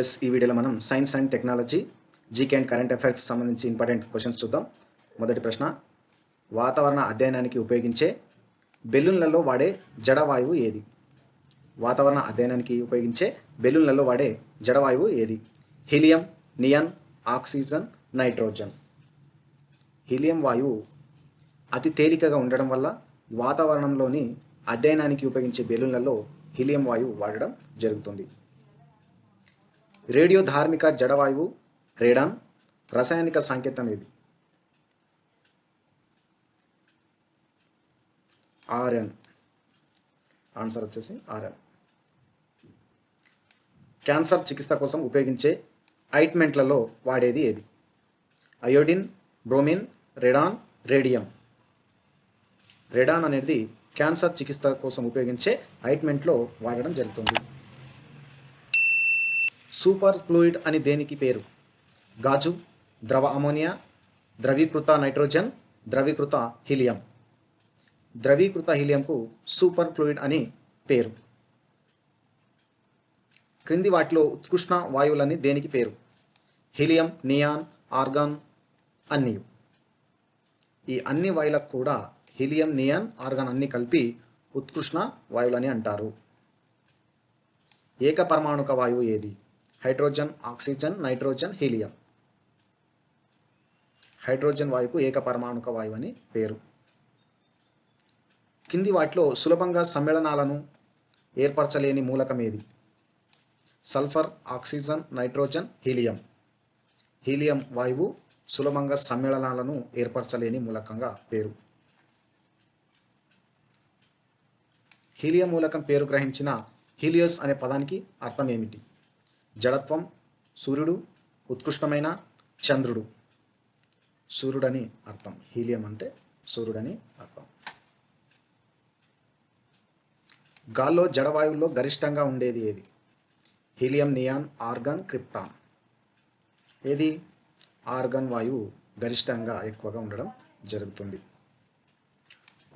Yes ఈ వీడియోలో మనం science and technology GK and current affairs సంబంధించి ఇంపార్టెంట్ క్వశ్చన్స్ చూద్దాం. మొదటి ప్రశ్న వాతావరణ అధ్యయనానికి ఉపయోగించే బెలూన్లలో వాడే జడవాయువు ఏది? వాతావరణ అధ్యయనానికి ఉపయోగించే బెలూన్లలో వాడే జడవాయువు ఏది? Helium neon oxygen nitrogen. Helium వాయువు అతి తేలికగా ఉండడం వల్ల వాతావరణంలోని అధ్యయనానికి ఉపయోగించే బెలూన్లలో హీలియం వాయువు వాడడం జరుగుతుంది. రేడియో ధార్మిక జడవాయువు రేడాన్ రసాయనిక సంకేతం ఇది. ఆర్ఎన్. ఆన్సర్ వచ్చేసి ఆర్ఎన్. క్యాన్సర్ చికిత్స కోసం ఉపయోగించే ఐట్మెంట్లలో వాడేది ఏది? Iodine bromine radon radium. Radon అనేది క్యాన్సర్ చికిత్స కోసం ఉపయోగించే ఐట్మెంట్లో వాడడం జరుగుతుంది. సూపర్ ఫ్లూయిడ్ అని దేనికి పేరు? గాజు ద్రవ అమోనియా ద్రవీకృత నైట్రోజన్ ద్రవీకృత హీలియం. ద్రవీకృత హీలియంకు సూపర్ ఫ్లూయిడ్ అని పేరు. క్రింది వాటిలో ఉత్కృష్ణ వాయువులని దేనికి పేరు? హీలియం నియాన్ ఆర్గాన్ అన్నీ. ఈ అన్ని వాయులకు కూడా హీలియం నియాన్ ఆర్గాన్ అన్ని కలిపి ఉత్కృష్ణ వాయువులని అంటారు. ఏకపరమాణుక వాయువు ఏది? Hydrogen oxygen nitrogen helium. Hydrogen వాయువుకు ఏకపరమాణుక వాయువు అని పేరు. కింది వాటిలో సులభంగా సమ్మేళనాలను ఏర్పరచలేని మూలకం ఏది? Sulphur oxygen nitrogen helium. Helium వాయువు సులభంగా సమ్మేళనాలను ఏర్పరచలేని మూలకంగా పేరు. హీలియం మూలకం పేరు గ్రహించిన హీలియోస్ అనే పదానికి అర్థం ఏమిటి? జడత్వం సూర్యుడు ఉత్కృష్టమైన చంద్రుడు. సూర్యుడని అర్థం. హీలియం అంటే సూర్యుడని అర్థం. గాల్లో జడవాయువుల్లో గరిష్టంగా ఉండేది ఏది? Helium neon argon krypton. ఏది? ఆర్గాన్ వాయువు గరిష్టంగా ఎక్కువగా ఉండడం జరుగుతుంది.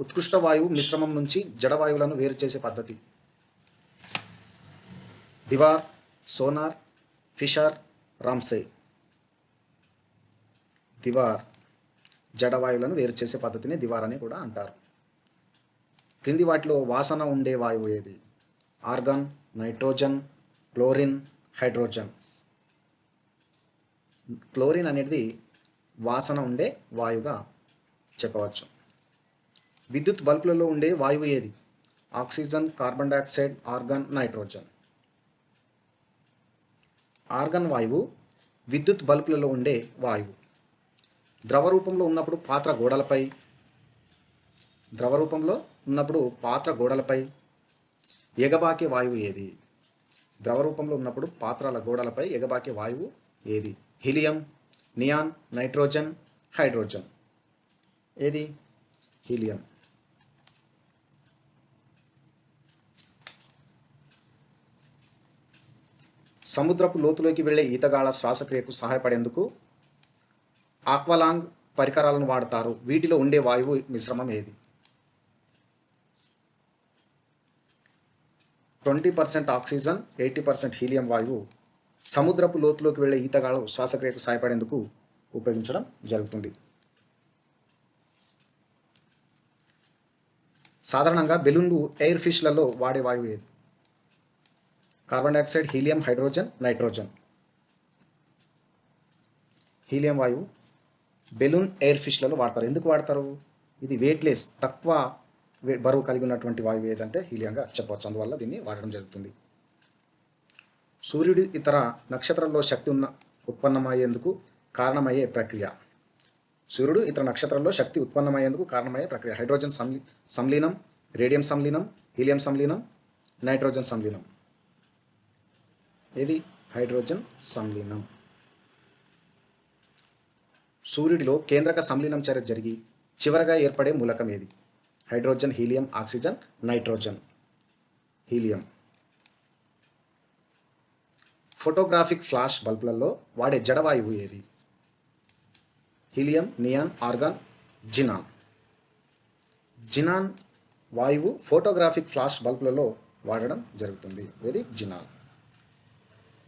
ఉత్కృష్ట వాయువు మిశ్రమం నుంచి జడవాయువులను వేరు చేసే పద్ధతి. Dewar sonar Fischer Ramsay. Dewar జడవాయువులను వేరు చేసే పద్ధతిని దివార్ అని కూడా అంటారు. క్రింది వాటిలో వాసన ఉండే వాయువు ఏది? Argon nitrogen chlorine hydrogen. Chlorine అనేది వాసన ఉండే వాయువుగా చెప్పవచ్చు. విద్యుత్ బల్బులలో ఉండే వాయువు ఏది? Oxygen carbon dioxide argon nitrogen. Argon వాయువు విద్యుత్ బల్బులలో ఉండే వాయువు. ద్రవ రూపంలో ఉన్నప్పుడు పాత్ర గోడలపై. ద్రవ రూపంలో ఉన్నప్పుడు పాత్ర గోడలపై. ఎగబాకే వాయువు ఏది? ద్రవ రూపంలో ఉన్నప్పుడు పాత్రల గోడలపై ఎగబాకే వాయువు ఏది? Helium neon nitrogen hydrogen. ఏది? హీలియం. సముద్రపు లోతులోకి వెళ్ళే ఈతగాళ్ళ శ్వాసక్రియకు సహాయపడేందుకు ఆక్వాలాంగ్ పరికరాలను వాడతారు. వీటిలో ఉండే వాయువు మిశ్రమం ఏది? Twenty percent oxygen eighty percent helium వాయువు సముద్రపు లోతులోకి వెళ్ళే ఈతగాళ్ళు శ్వాసక్రియకు సహాయపడేందుకు ఉపయోగించడం జరుగుతుంది. సాధారణంగా బెలూన్లు ఎయిర్ ఫిష్లలో వాడే వాయువు ఏది? Carbon dioxide helium hydrogen nitrogen helium వాయువు. బెలూన్ ఎయిర్ ఫిష్లలో వాడతారు. ఎందుకు వాడతారు? ఇది వెయిట్లెస్ తక్కువ బరువు కలిగి ఉన్నటువంటి వాయువు ఏదంటే హీలియంగా చెప్పవచ్చు. అందువల్ల దీన్ని వాడడం జరుగుతుంది. సూర్యుడి ఇతర నక్షత్రాల్లో శక్తి ఉన్న ఉత్పన్నమయ్యేందుకు కారణమయ్యే ప్రక్రియ. సూర్యుడు ఇతర నక్షత్రాల్లో శక్తి ఉత్పన్నమయ్యేందుకు కారణమయ్యే ప్రక్రియ. హైడ్రోజన్ సంలీ సంలీనం రేడియం సంలీనం హీలియం సంలీనం నైట్రోజన్ సంలీనం. ఏది? హైడ్రోజన్ సంలీనం. సూర్యుడిలో కేంద్రక సంలీనం చర్య జరిగి చివరగా ఏర్పడే మూలకం ఏది? Hydrogen helium oxygen nitrogen. Helium. Photographic flash బల్బులలో వాడే జడవాయువు ఏది? Helium neon argon xenon. Xenon వాయువు ఫోటోగ్రాఫిక్ ఫ్లాష్ బల్బులలో వాడడం జరుగుతుంది. ఇది జినాన్.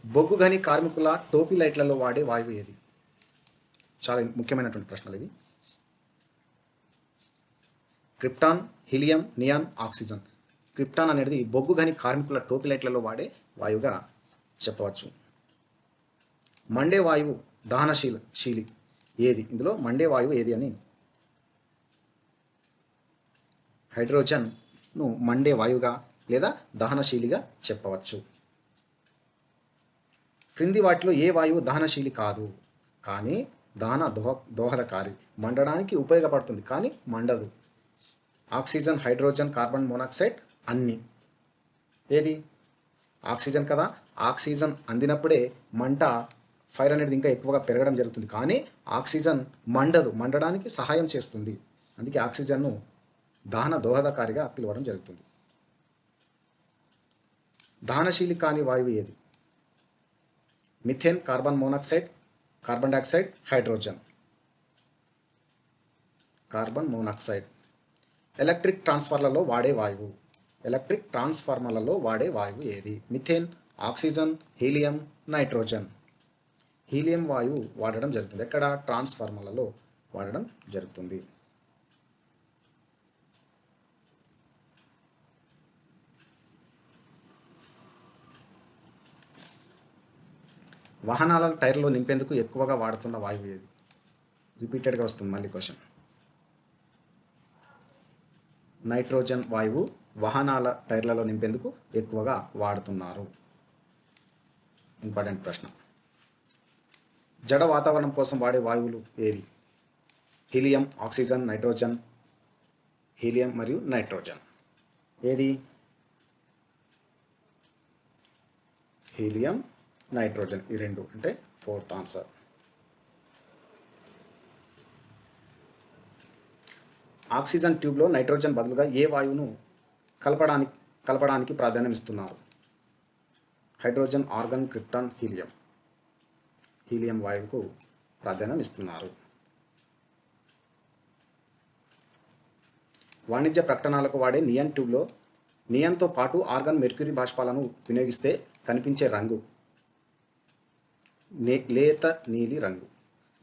బొగ్గు గని కార్మికుల టోపీ లైట్లలో వాడే వాయువు ఏది? చాలా ముఖ్యమైనటువంటి ప్రశ్నలు ఇవి. Krypton helium neon oxygen. Krypton అనేది బొగ్గు గని కార్మికుల టోపీ లైట్లలో వాడే వాయువుగా చెప్పవచ్చు. మండే వాయువు దహనశీల శీలి ఏది? ఇందులో మండే వాయువు ఏది అని హైడ్రోజన్ను మండే వాయువుగా లేదా దహనశీలిగా చెప్పవచ్చు. క్రింది వాటిలో ఏ వాయువు దహనశీలి కాదు. కానీ దహన దోహ దోహదకారి. మండడానికి ఉపయోగపడుతుంది కానీ మండదు. ఆక్సిజన్ హైడ్రోజన్ కార్బన్ మోనాక్సైడ్ అన్ని. ఏది? ఆక్సిజన్ కదా. ఆక్సిజన్ అందినప్పుడే మంట ఫైర్ అనేది ఇంకా ఎక్కువగా పెరగడం జరుగుతుంది. కానీ ఆక్సిజన్ మండదు. మండడానికి సహాయం చేస్తుంది. అందుకే ఆక్సిజన్ను దహన దోహదకారిగా పిలవడం జరుగుతుంది. దహనశీలి కాని వాయువు ఏది? Methane carbon monoxide carbon dioxide hydrogen carbon monoxide electric ట్రాన్స్ఫార్మర్లలో వాడే వాయువు. ఎలక్ట్రిక్ ట్రాన్స్ఫార్మర్లలో వాడే వాయువు ఏది? Methane oxygen helium nitrogen helium వాయువు వాడడం జరుగుతుంది. ఎక్కడ? ట్రాన్స్ఫార్మర్లలో వాడడం జరుగుతుంది. వాహనాల టైర్లో నింపేందుకు ఎక్కువగా వాడుతున్న వాయువు ఏది? రిపీటెడ్గా వస్తుంది మళ్ళీ క్వశ్చన్. నైట్రోజన్ వాయువు వాహనాల టైర్లలో నింపేందుకు ఎక్కువగా వాడుతున్నారు. ఇంపార్టెంట్ ప్రశ్న. జడ వాతావరణం కోసం వాడే వాయువులు ఏవి? హీలియం ఆక్సిజన్ నైట్రోజన్ హీలియం మరియు నైట్రోజన్. ఏది? హీలియం నైట్రోజన్ ఈ రెండు అంటే ఫోర్త్ ఆన్సర్. ఆక్సిజన్ ట్యూబ్లో నైట్రోజన్ బదులుగా ఏ వాయువును కలపడానికి కలపడానికి ప్రాధాన్యం ఇస్తున్నారు? Hydrogen argon krypton helium. Helium వాయువుకు ప్రాధాన్యం ఇస్తున్నారు. వాణిజ్య ప్రకటనలకు వాడే నియన్ ట్యూబ్లో నియన్తో పాటు ఆర్గన్ మెర్క్యూరీ బాష్పాలను వినియోగిస్తే కనిపించే రంగు లేత నీలి రంగు.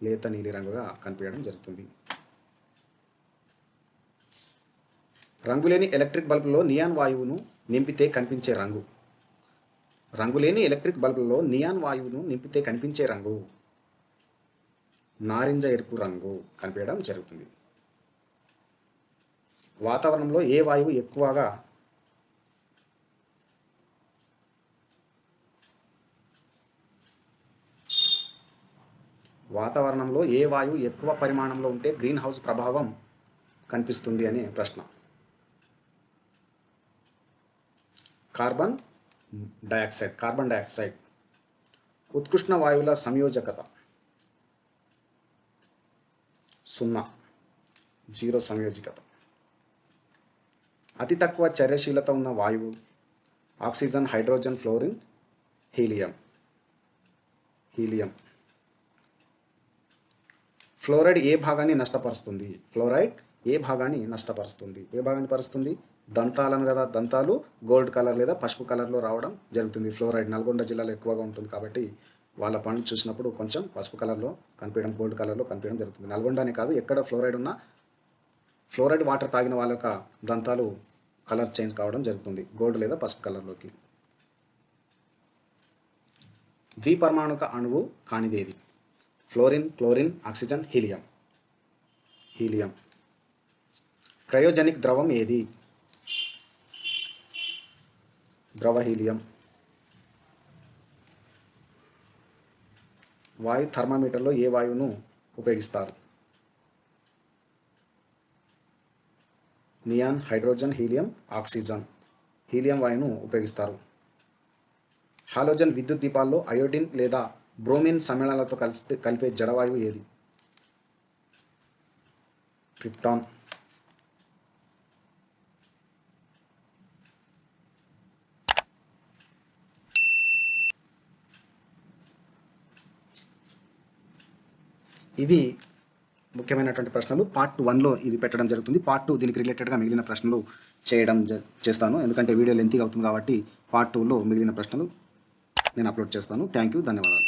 లేత నీలి రంగుగా కనిపించడం జరుగుతుంది. రంగులేని ఎలక్ట్రిక్ బల్బులో నియాన్ వాయువును నింపితే కనిపించే రంగు. రంగులేని ఎలక్ట్రిక్ బల్బులలో నియాన్ వాయువును నింపితే కనిపించే రంగు. నారింజ ఎరుపు రంగు కనిపించడం జరుగుతుంది. వాతావరణంలో ఏ వాయువు ఎక్కువగా వాతావరణంలో ఏ వాయువు ఎక్కువ పరిమాణంలో ఉంటే గ్రీన్ హౌస్ ప్రభావం కనిపిస్తుంది అనే ప్రశ్న. Carbon dioxide carbon dioxide. ఉత్కృష్ణ వాయువుల సంయోజకత. సున్నా. జీరో సంయోజకత. అతి తక్కువ చర్యశీలత ఉన్న వాయువు oxygen hydrogen fluorine helium. Helium. Fluoride ఏ భాగాన్ని నష్టపరుస్తుంది? ఫ్లోరైడ్ ఏ భాగాన్ని నష్టపరుస్తుంది? ఏ భాగాన్ని పరుస్తుంది? దంతాలను కదా దంతాలు గోల్డ్ కలర్ లేదా పసుపు కలర్లో రావడం జరుగుతుంది. ఫ్లోరైడ్ నల్గొండ జిల్లాలో ఎక్కువగా ఉంటుంది కాబట్టి వాళ్ళ పండు చూసినప్పుడు కొంచెం పసుపు కలర్లో కనిపించడం గోల్డ్ కలర్లో కనిపించడం జరుగుతుంది. నల్గొండనే కాదు ఎక్కడ ఫ్లోరైడ్ ఉన్నా ఫ్లోరైడ్ వాటర్ తాగిన వాళ్ళ యొక్క దంతాలు కలర్ చేంజ్ కావడం జరుగుతుంది గోల్డ్ లేదా పసుపు కలర్లోకి. ద్విపరమాణుక అణువు కానిదేది? Fluorine chlorine oxygen helium. Helium. Cryogenic ద్రవం ఏది? ద్రవ హీలియం. వాయు థర్మామీటర్లో ఏ వాయువును ఉపయోగిస్తారు? Neon hydrogen helium oxygen. Helium వాయువును ఉపయోగిస్తారు. హాలోజన్ విద్యుత్ దీపాల్లో అయోడిన్ లేదా బ్రోమిన్ సమ్మేళనాలతో కలిస్తే కలిపే జడవాయువు ఏది? క్రిప్టాన్. ఇవి ముఖ్యమైనటువంటి ప్రశ్నలు. పార్ట్ వన్లో ఇవి పెట్టడం జరుగుతుంది. పార్ట్ టూ దీనికి రిలేటెడ్గా మిగిలిన ప్రశ్నలు చేయడం జ- చేస్తాను. ఎందుకంటే వీడియో లెంతీగా అవుతుంది కాబట్టి పార్ట్ టూలో మిగిలిన ప్రశ్నలు నేను అప్లోడ్ చేస్తాను. Thank you. ధన్యవాదాలు.